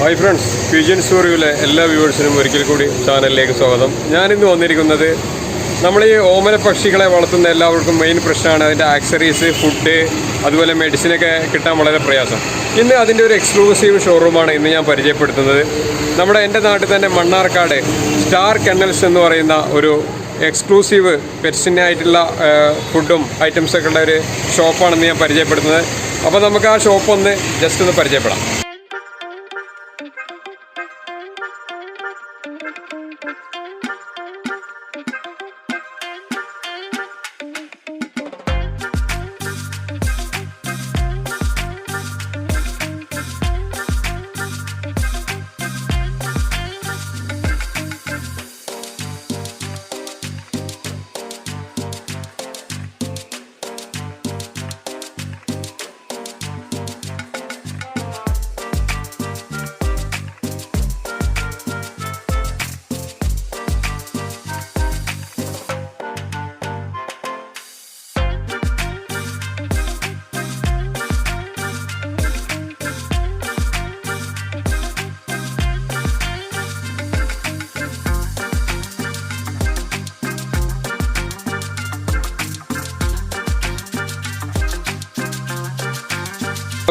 Hi friends ഫ്യൂജൻ സ്റ്റോറിയിലെ എല്ലാ വ്യൂവേഴ്സിനും ഒരിക്കൽ കൂടി ചാനലിലേക്ക് സ്വാഗതം. ഞാനിന്ന് വന്നിരിക്കുന്നത് നമ്മൾ ഈ ഓമന പക്ഷികളെ വളർത്തുന്ന എല്ലാവർക്കും മെയിൻ പ്രശ്നമാണ് അതിന്റെ ആക്സറീസ് ഫുഡ് അതുപോലെ മെഡിസിനൊക്കെ കിട്ടാൻ വളരെ പ്രയാസം. ഇന്ന് അതിന്റെ ഒരു എക്സ്ക്ലൂസീവ് ഷോറൂമാണ് ഇന്ന് ഞാൻ പരിചയപ്പെടുത്തുന്നത്. നമ്മുടെ എന്റെ നാട്ടിൽ തന്നെ മണ്ണാർക്കാട് സ്റ്റാർ കെന്നൽസ് എന്ന് പറയുന്ന ഒരു എക്സ്ക്ലൂസീവ് പെറ്റ്സിനായിട്ടുള്ള ഫുഡും ഐറ്റംസൊക്കെ ഉള്ള ഒരു ഷോപ്പാണെന്ന് ഞാൻ പരിചയപ്പെടുത്തുന്നത്. അപ്പോൾ നമുക്ക് ആ ഷോപ്പ് ഒന്ന് ജസ്റ്റ് ഒന്ന് പരിചയപ്പെടാം.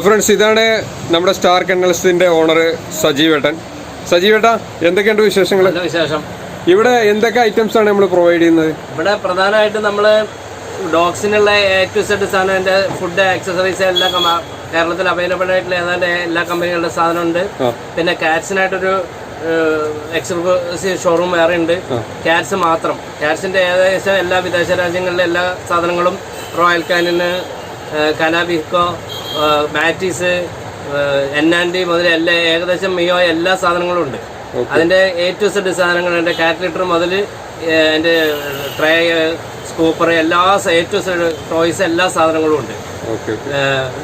ഫ്രണ്ട്സ് ഇതാണ് നമ്മുടെ സ്റ്റാർ കെന്നൽസിന്റെ ഓണർ സജീവേട്ടൻ സജീവേട്ട എന്തൊക്കെയുണ്ട് വിശേഷങ്ങൾ? വിശേഷം. ഇവിടെ എന്തൊക്കെ ഐറ്റംസ് ആണ് നമ്മൾ പ്രൊവൈഡ് ചെയ്യുന്നത്? ഇവിടെ പ്രധാനമായിട്ടും നമ്മൾ ഡോഗ്സിനുള്ള എ ടു സെഡ് സാധനം ഫുഡ് ആക്സസറീസ് എല്ലാം കേരളത്തിൽ അവൈലബിൾ ആയിട്ടുള്ള ഏതാണ്ട് എല്ലാ കമ്പനികളുടെ സാധനമുണ്ട്. ഉണ്ട് പിന്നെ കാറ്റ്സിനായിട്ടൊരു എക്സ്ക്ലൂസീവ് ഷോറൂം വേറെ ഉണ്ട്. കാറ്റ്സ് മാത്രം. കാറ്റ്സിന്റെ ഏകദേശം എല്ലാ വിദേശ രാജ്യങ്ങളിലെ എല്ലാ സാധനങ്ങളും റോയൽ കാനിന് കനാബിക്കോ ബാറ്റീസ് എൻ ആൻഡ് ഡി മുതൽ എല്ലാ ഏകദേശം മിയോ എല്ലാ സാധനങ്ങളും ഉണ്ട്. അതിന്റെ എ ടു സെഡ് സാധനങ്ങൾ എന്റെ കാറ്റലിറ്റർ മുതൽ എന്റെ ട്രേ സ്കൂപ്പർ എല്ലാ എ ടു സെഡ് ടോയ്സ് എല്ലാ സാധനങ്ങളും ഉണ്ട്.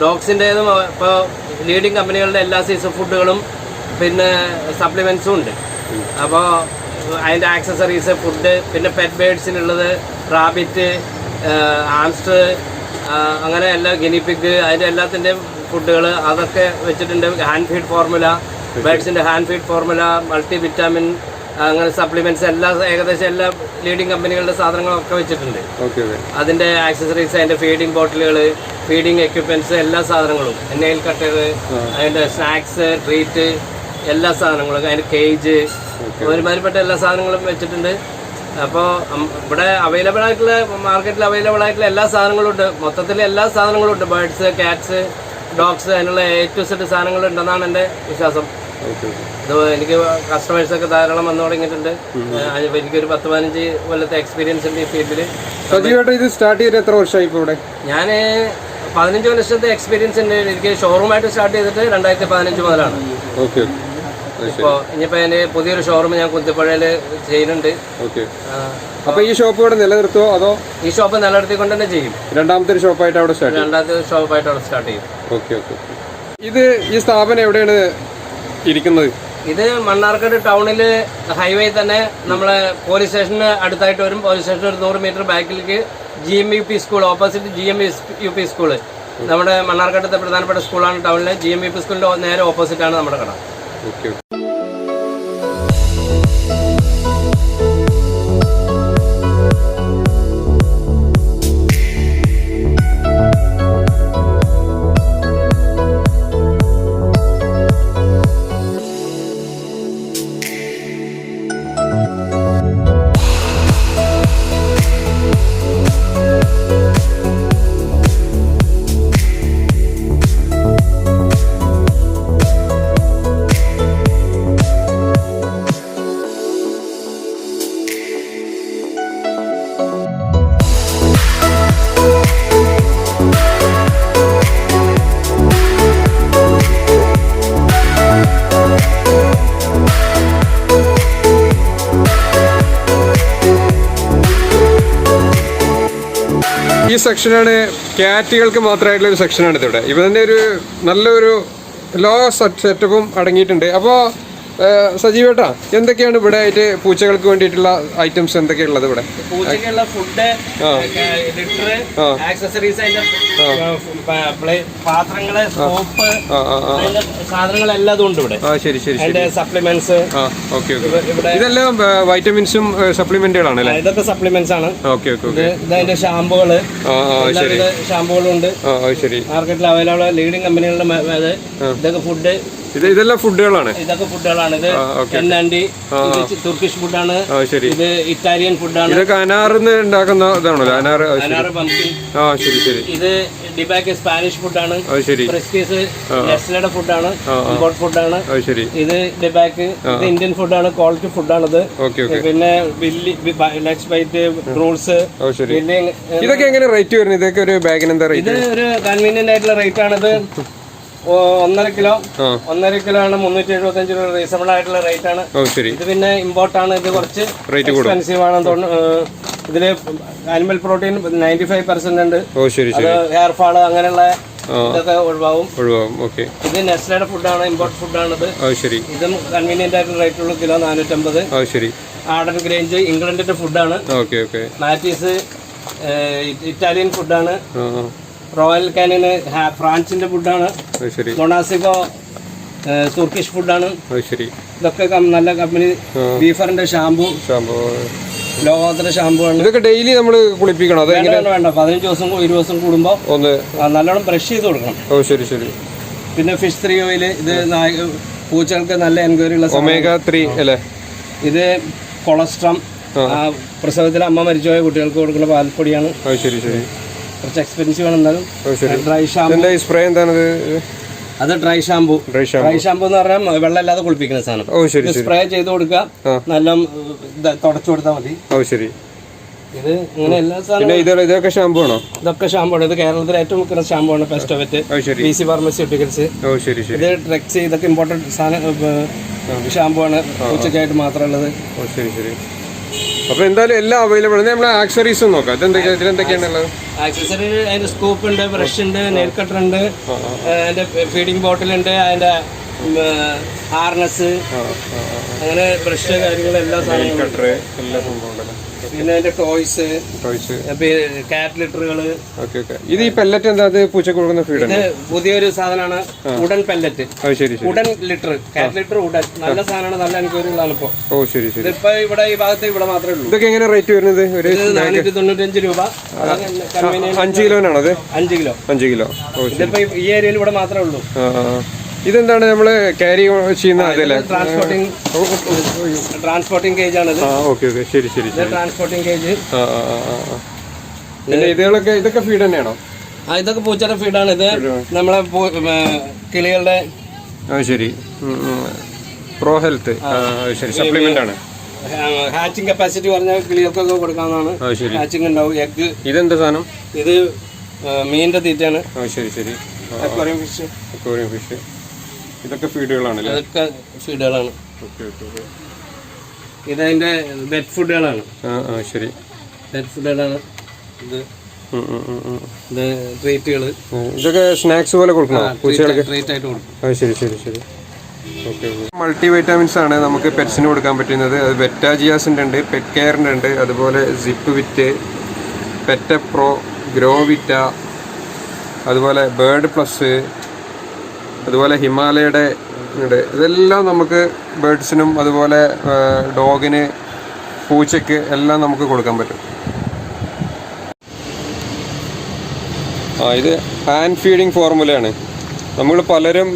ഡോഗ്സിന്റെതും ഇപ്പോൾ ലീഡിങ് കമ്പനികളുടെ എല്ലാ സീസൺ ഫുഡുകളും പിന്നെ സപ്ലിമെന്റ്സും ഉണ്ട്. അപ്പോൾ അതിന്റെ ആക്സസറീസ് ഫുഡ് പിന്നെ പെറ്റ് ബേഡ്സിനുള്ളത് റാബിറ്റ് ആംസ്റ്റർ അങ്ങനെ എല്ലാ ഗിനിപ്പിഗ് അതിന്റെ എല്ലാത്തിന്റെയും ഫുഡുകൾ അതൊക്കെ വെച്ചിട്ടുണ്ട്. Hand feed formula ബേഡ്സിന്റെ hand feed formula multi vitamin അങ്ങനെ സപ്ലിമെന്റ്സ് എല്ലാ ഏകദേശം എല്ലാ ലീഡിങ് കമ്പനികളുടെ സാധനങ്ങളൊക്കെ വെച്ചിട്ടുണ്ട്. അതിന്റെ ആക്സസറീസ് അതിന്റെ ഫീഡിംഗ് ബോട്ടിലുകൾ ഫീഡിംഗ് എക്യുപ്മെന്റ്സ് എല്ലാ സാധനങ്ങളും. നെയിൽ കട്ടർ അതിന്റെ സ്നാക്സ് ട്രീറ്റ് എല്ലാ സാധനങ്ങളും അതിന്റെ കേജ് ഒരുമാതിരിപ്പെട്ട എല്ലാ സാധനങ്ങളും വെച്ചിട്ടുണ്ട്. അപ്പോൾ ഇവിടെ അവൈലബിൾ ആയിട്ടുള്ള മാർക്കറ്റിൽ അവൈലബിൾ ആയിട്ടുള്ള എല്ലാ സാധനങ്ങളും ഉണ്ട് മൊത്തത്തിൽ എല്ലാ സാധനങ്ങളും ഉണ്ട് ബേർഡ്സ് കാറ്റ്സ് ഡോഗ്സ് അതിനുള്ള എ ടു സെറ്റ് സാധനങ്ങൾ ഉണ്ടെന്നാണ് എന്റെ വിശ്വാസം. ഇത് എനിക്ക് കസ്റ്റമേഴ്സ് ഒക്കെ ധാരാളം വന്നു തുടങ്ങിയിട്ടുണ്ട്. എനിക്കൊരു പത്ത് പതിനഞ്ച് കൊല്ലത്തെ എക്സ്പീരിയൻസ് ഉണ്ട് ഈ ഫീൽഡിൽ സജീവേട്ട ഇത് സ്റ്റാർട്ട് ചെയ്തിട്ട് എത്ര വർഷമായി ഇപ്പോൾ ഇവിടെ? ഞാൻ പതിനഞ്ച് വർഷത്തെ എക്സ്പീരിയൻസ് ഉണ്ട്. എനിക്ക് ഷോറൂമായിട്ട് സ്റ്റാർട്ട് ചെയ്തിട്ട് രണ്ടായിരത്തി പതിനഞ്ച് മുതലാണ്. ഓക്കെ ഇപ്പോൾ ഇനിയിപ്പോൾ എന്റെ പുതിയൊരു ഷോറൂം ഞാൻ കുന്തിപ്പുഴയിൽ ചെയ്യുന്നുണ്ട്. ഓക്കെ. ആ, അപ്പോൾ ഈ ഷോപ്പ് ഇവിടെ നിലനിർത്തുമോ അതോ ഈ ഷോപ്പ് നിലനിർത്തിക്കൊണ്ട് തന്നെ ചെയ്യും. രണ്ടാമത്തെ ഒരു ഷോപ്പായിട്ട് അവിടെ സ്റ്റാർട്ട് രണ്ടാമത്തെ ഷോപ്പായിട്ട് അവിടെ സ്റ്റാർട്ട് ചെയ്യും. Okay okay. ഇത് ഈ സ്ഥാപനം എവിടെയാണ് ഇരിക്കുന്നത്? ഇത് മണ്ണാർക്കാട് ടൗണിൽ ഹൈവേ തന്നെ നമ്മളെ പോലീസ് സ്റ്റേഷന് അടുത്തായിട്ട് വരും. പോലീസ് സ്റ്റേഷൻ ഒരു നൂറ് മീറ്റർ ബാക്കിലേക്ക് G M U P school opposite G M U P school നമ്മുടെ മണ്ണാർക്കാട്ടത്തെ പ്രധാനപ്പെട്ട സ്കൂളാണ് ടൗണിലെ. ജി എം യു പി സ്കൂളിന്റെ നേരെ ഓപ്പോസിറ്റ് ആണ് നമ്മുടെ കട. സെക്ഷനാണ് ക്യാറ്റുകൾക്ക് മാത്രമായിട്ടുള്ള ഒരു സെക്ഷനാണ് ഇതിവിടെ ഇവ തന്നെ ഒരു നല്ലൊരു എല്ലാ സെറ്റപ്പും അടങ്ങിയിട്ടുണ്ട്. അപ്പോൾ സജീവേട്ടാ എന്തൊക്കെയാണ് ഇവിടെ ആയിട്ട് പൂച്ചകൾക്ക് വേണ്ടിയിട്ടുള്ള ഐറ്റംസ് എന്തൊക്കെയുള്ളത് ഇവിടെ? പൂച്ചയ്ക്കുള്ള ഫുഡ് ലിറ്റർ ആക്സസറീസ് പാത്രങ്ങൾ സോപ്പ് സാധനങ്ങളെല്ലാം ഉണ്ട് ഇവിടെ. ശരി ശരി സപ്ലിമെന്റ്സ് ഓക്കെ ഇതെല്ലാം വൈറ്റമിൻസും സപ്ലിമെന്റുകളാണ് അല്ലേ? ഇതൊക്കെ സപ്ലിമെന്റ്സ് ആണ്. ഓക്കെ ഓക്കെ ഷാമ്പുകൾ. ആ ശരി. മാർക്കറ്റിൽ അവൈലബിൾ ലീഡിംഗ് കമ്പനികളുടെ ഇതൊക്കെ ഫുഡ് ഇത് ഇതെല്ലാം ഫുഡുകളാണ്? ഇതൊക്കെ ഫുഡുകളാണ്. ഇത് എന്നാണ്ടി. തുർക്കിഷ് ഫുഡാണ് ശരി. ഇത് ഇറ്റാലിയൻ ഫുഡാണ് ഇതൊക്കെ അനാറിന്ന് ഉണ്ടാക്കുന്ന ഇതാണോ അനാറ് അനാറ് ആ ശരി ശരി. ഇത് ഡിബാക്ക് സ്പാനിഷ് ഫുഡാണ് ശരി. നെസ്ലയുടെ ഫുഡാണ് ഇമ്പോർട്ട് ഫുഡാണ് ശരി. ഇത് ഡിബാക്ക് ഇത് ഇന്ത്യൻ ഫുഡാണ് ക്വാളിറ്റി ഫുഡാണിത് ഇത് പിന്നെ ബില്ലി ലെക്സ് ബൈറ്റ് റൂൾസ് ഇതൊക്കെ എങ്ങനെ റേറ്റ് വരുന്നത്? ഇതൊക്കെ ഒരു ബാഗിന് എന്താ റേറ്റ് ഇത് ഒരു കൺവീനിയന്റ് ആയിട്ടുള്ള റേറ്റ് ആണ് ഓ- ഒന്നര കിലോ. ഒന്നര കിലോ ആണ് മുന്നൂറ്റി എഴുപത്തി അഞ്ച് രൂപ റീസണബിൾ ആയിട്ടുള്ള റേറ്റ് ആണ്. ഇത് പിന്നെ ഇമ്പോർട്ട് ആണ്. ഇത് കുറച്ച് എക്സ്പെൻസീവ് ആണെന്ന് തോന്നുന്നു. ഇതിൽ animal protein ninety five percent ഉണ്ട് അത് ഹെയർ ഫാൾ അങ്ങനെയുള്ള. ഇതൊക്കെ ഒഴിവാകും ഒഴിവാകും ഓക്കെ. ഇത് നെസ്ലയുടെ ഫുഡാണ് ഇമ്പോർട്ട് ഫുഡാണിത് ശരി. ഇതും കൺവീനിയന്റ് ആയിട്ടുള്ള റേറ്റ് ഉള്ള കിലോ നാനൂറ്റമ്പത്. ശരി. ആർഡൻ ഗ്രേഞ്ച് ഇംഗ്ലണ്ടിന്റെ ഫുഡാണ് ഓക്കെ ഓക്കെ. മാറ്റീസ് ഇറ്റാലിയൻ ഫുഡാണ്. റോയൽ കാനിന് ഫ്രാൻസിന്റെ ഫുഡാണ് ശരി. മൊണാസിക്കോ തുർക്കിഷ് ഫുഡാണ് ശരി. ഇതൊക്കെ നല്ല കമ്പനി ബീഫറിന്റെ ഷാമ്പു ഷാമ്പൂ ലോകോത്തര ഷാമ്പു ആണ്. ഇതൊക്കെ ഡെയിലി നമ്മൾ കുളിപ്പിക്കണം. അത് വേണ്ട പതിനഞ്ച് ദിവസം ഇരുപത് ദിവസം കൂടുമ്പോൾ ഒന്ന്. നല്ലോണം ബ്രഷ് ചെയ്ത് കൊടുക്കണം. ഓ ശരി ശരി. പിന്നെ ഫിഷ് ത്രീ ഓയിൽ ഇത് പൂച്ചകൾക്ക് നല്ല എൻക്വയറി ഉള്ള. ഒമേഗ ത്രീ അല്ലേ? ഇത് കൊളസ്ട്രം പ്രസവത്തിൽ അമ്മ മരിച്ചുപോയ കുട്ടികൾക്ക് കൊടുക്കുന്ന പാൽപ്പൊടിയാണ്. ശരി ശരി. കുറച്ച് എക്സ്പെൻസീവ് ആണ് എന്നാലും ഡ്രൈ ഷാമ്പു സ്പ്രേ എന്താണത്? അത് ഡ്രൈ ഷാമ്പു ഡ്രൈ ഷാമ്പൂ എന്ന് പറഞ്ഞാൽ വെള്ളം വെള്ളമില്ലാതെ കുളിപ്പിക്കുന്ന സാധനം. സ്പ്രേ ചെയ്ത് കൊടുക്കുക. നല്ല തുടച്ചു കൊടുത്താൽ മതി. ഓ ശരി. ഇത് ഇങ്ങനെ എല്ലാ സാധനവും ഇതൊക്കെ ഷാമ്പൂ ആണോ? ഇതൊക്കെ ഷാമ്പു ആണ്. ഇത് കേരളത്തിലെ ഏറ്റവും മുക്കുന്ന ഷാമ്പു ആണ് പെസ്റ്റോവറ്റ് പി സി ഫാർമസ്യൂട്ടിക്കൽസ് ഇത് ഡ്രഗ്സ് ഇതൊക്കെ ഇമ്പോർട്ടന്റ് സാധനം ഷാമ്പു ആണ് ഉച്ചയ്ക്കായിട്ട് മാത്രമുള്ളത് ഓ ശരി ശരി. അപ്പൊ എന്തായാലും എല്ലാം അവൈലബിൾ ആണ് നമ്മളെ ആക്സറീസും നോക്കാം. ഇതെന്തൊക്കെയാ ഇതിലെന്തൊക്കെയാണുള്ളത്? ആക്സസറി അതിന്റെ സ്കൂപ്പ് ഉണ്ട് ബ്രഷ് ഉണ്ട് നെയിൽ കട്ടർ ഉണ്ട് അതിന്റെ ഫീഡിംഗ് ബോട്ടിൽ ഉണ്ട് അതിന്റെ ഹാർനസ് അങ്ങനെ ബ്രഷ് കാര്യങ്ങളെല്ലാം എല്ലാ സാധനങ്ങളും കട്ടർ എല്ലാ സംഭവം ഉണ്ടല്ലോ. പിന്നെ അതിന്റെ ടോയ്സ് ടോയ്സ് കാറ്റ് ലിറ്ററുകൾ ഓക്കെ ഓക്കെ ഇത് ഈ പെല്ലറ്റ് എന്താ അത് പൂച്ചക്ക് കൊടുക്കുന്ന ഫീഡ് ഇത് പുതിയൊരു സാധനമാണ് ഉടൻ പെല്ലറ്റ് ശരി ഉടൻ ലിറ്റർ കാറ്റ് ലിറ്റർ ഉടൻ നല്ല സാധനമാണ് നല്ല എൻക്വയറികളാണ് ഇപ്പോ. ഓ ശരി ശരി. ഇപ്പൊ ഇവിടെ ഈ ഭാഗത്ത് ഇവിടെ മാത്രമേ ഉള്ളൂ. ഇതൊക്കെ എങ്ങനെ റേറ്റ് വരുന്നത്? ഒരു നാനൂറ്റി തൊണ്ണൂറ്റഞ്ച് രൂപ. അഞ്ച് കിലോനാണോ അത്? അഞ്ച് കിലോ. അഞ്ച് കിലോ. ഇതിപ്പോ ഈ ഏരിയയിൽ ഇവിടെ മാത്രമേ ഉള്ളൂ. ഇതെന്താണ് നമ്മൾ ക്യാരി ചെയ്യുന്ന അതല്ലേ? ട്രാൻസ്പോർട്ടിംഗ് ട്രാൻസ്പോർട്ടിംഗ് കേജ് ആണ് ഇത് ആ ഓക്കെ ഓക്കെ. ശരി ശരി ട്രാൻസ്പോർട്ടിംഗ് കേജ് ആ ആ പിന്നെ ഇതുകളൊക്കെ ഇതൊക്കെ ഫീഡ് തന്നെയാണോ? ആ ഇതൊക്കെ പൂച്ചയുടെ ഫീഡാണ് ഇത് നമ്മളെ കിളികളുടെ ആ ശരി. പ്രോ ഹെൽത്ത് ശരി. സപ്ലിമെന്റ് ആണ്. ഹാച്ചിങ് കപ്പാസിറ്റി പറഞ്ഞ കിളികൾക്കൊക്കെ കൊടുക്കാവുന്നതാണ്. ഹാച്ചിങ് ഉണ്ടാവും. എഗ് ഇതെന്താ സാധനം? ഇത് മീനിന്റെ തീറ്റയാണ്. ശരി ശരി. അക്വാറിയം ഫിഷ് അക്വേറിയം ഫിഷ് ഇതൊക്കെ ഫീഡുകളാണ് ഇതൊക്കെ ഫീഡുകളാണ്. ഇത് അതിന്റെ ഓക്കെ. ഇതതിന്റെ ബെഡ് ഫുഡുകളാണ്. ശരി. ബെഡ് ഫുഡുകളാണ്. ഇത്. ഇത് ട്രീറ്റുകൾ ഇതൊക്കെ സ്നാക്സ് പോലെ കൊടുക്കണോ? പൂച്ചകൾക്ക് ട്രീറ്റ് ആയിട്ട് കൊടുക്കും. ആ ശരി ശരി ശരി. ഓക്കെ മൾട്ടി വൈറ്റാമിൻസ് ആണ് നമുക്ക് പെറ്റ്സിന് കൊടുക്കാൻ പറ്റുന്നത്. അത് വെറ്റാജിയാസിന്റെ ഉണ്ട് പെറ്റ് കെയറിന്റെ ഉണ്ട് അതുപോലെ സിപ്പ് വിറ്റ് പെറ്റ പ്രോ ഗ്രോവിറ്റ അതുപോലെ ബേർഡ് പ്ലസ് അതുപോലെ ഹിമാലയയുടെ ഉണ്ട്. ഇതെല്ലാം നമുക്ക് ബേഡ്സിനും അതുപോലെ ഡോഗിന് പൂച്ചയ്ക്ക് എല്ലാം നമുക്ക് കൊടുക്കാൻ പറ്റും. ആ ഇത് ഹാൻഡ് ഫീഡിങ് ഫോർമുലയാണ് നമ്മൾ പലരും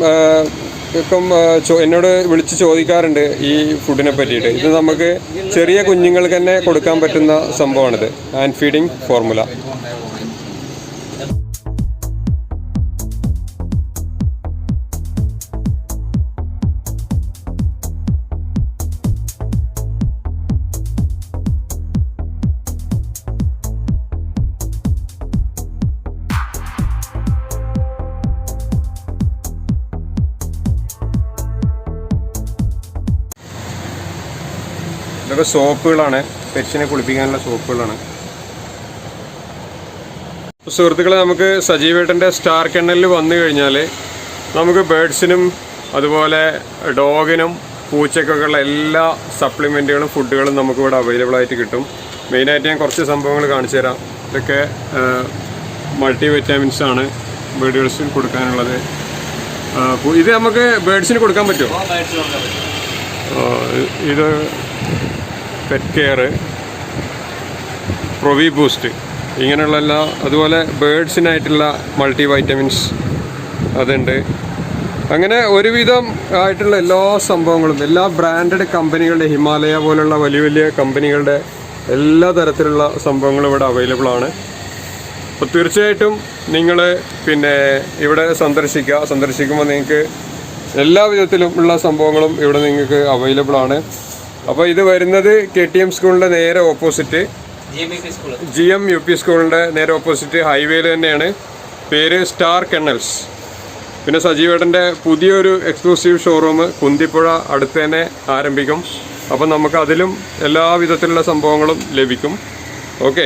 ഇപ്പം എന്നോട് വിളിച്ച് ചോദിക്കാറുണ്ട് ഈ ഫുഡിനെ പറ്റിയിട്ട്. ഇത് നമുക്ക് ചെറിയ കുഞ്ഞുങ്ങൾക്ക് തന്നെ കൊടുക്കാൻ പറ്റുന്ന സംഭവമാണിത്. ഹാൻഡ് ഫീഡിങ് ഫോർമുല ഇതൊക്കെ സോപ്പുകളാണ്. പെറ്റ്സിനെ കുളിപ്പിക്കാനുള്ള സോപ്പുകളാണ്. സുഹൃത്തുക്കളെ നമുക്ക് സജീവേട്ടന്റെ സ്റ്റാർ കെണ്ണലിൽ വന്നു കഴിഞ്ഞാൽ നമുക്ക് ബേഡ്സിനും അതുപോലെ ഡോഗിനും പൂച്ചക്കൊക്കെയുള്ള എല്ലാ സപ്ലിമെന്റുകളും ഫുഡുകളും നമുക്കിവിടെ അവൈലബിൾ ആയിട്ട് കിട്ടും. മെയിനായിട്ട് ഞാൻ കുറച്ച് സംഭവങ്ങൾ കാണിച്ചു തരാം. ഇതൊക്കെ മൾട്ടി വിറ്റാമിൻസ് ആണ് ബേഡുകൾസിന് കൊടുക്കാനുള്ളത്. ഇത് നമുക്ക് ബേഡ്സിന് കൊടുക്കാൻ പറ്റുമോ? ഇത് പെറ്റ് കെയർ പ്രൊവി ബൂസ്റ്റ് ഇങ്ങനെയുള്ള എല്ലാ അതുപോലെ ബേഡ്സിനായിട്ടുള്ള മൾട്ടി വൈറ്റമിൻസ് അതുണ്ട്. അങ്ങനെ ഒരുവിധം ആയിട്ടുള്ള എല്ലാ സംഭവങ്ങളും എല്ലാ ബ്രാൻഡഡ് കമ്പനികളുടെ ഹിമാലയ പോലുള്ള വലിയ വലിയ കമ്പനികളുടെ എല്ലാ തരത്തിലുള്ള സംഭവങ്ങളും ഇവിടെ അവൈലബിൾ ആണ്. അപ്പോൾ തീർച്ചയായിട്ടും നിങ്ങൾ പിന്നെ ഇവിടെ സന്ദർശിക്കുക. സന്ദർശിക്കുമ്പോൾ നിങ്ങൾക്ക് എല്ലാ വിധത്തിലും ഉള്ള സംഭവങ്ങളും ഇവിടെ നിങ്ങൾക്ക് അവൈലബിൾ ആണ്. അപ്പോൾ ഇത് വരുന്നത് കെ ടി എം സ്കൂളിന്റെ നേരെ opposite. G M U P സ്കൂളിന്റെ നേരെ ഓപ്പോസിറ്റ് ഹൈവേയിൽ തന്നെയാണ്. പേര് സ്റ്റാർ കെണ്ണൽസ് പിന്നെ സജീവേട്ടന്റെ പുതിയൊരു എക്സ്ക്ലൂസീവ് ഷോറൂം കുന്തിപ്പുഴ അടുത്ത് തന്നെ ആരംഭിക്കും. അപ്പം നമുക്ക് അതിലും എല്ലാ വിധത്തിലുള്ള സംഭവങ്ങളും ലഭിക്കും. ഓക്കെ.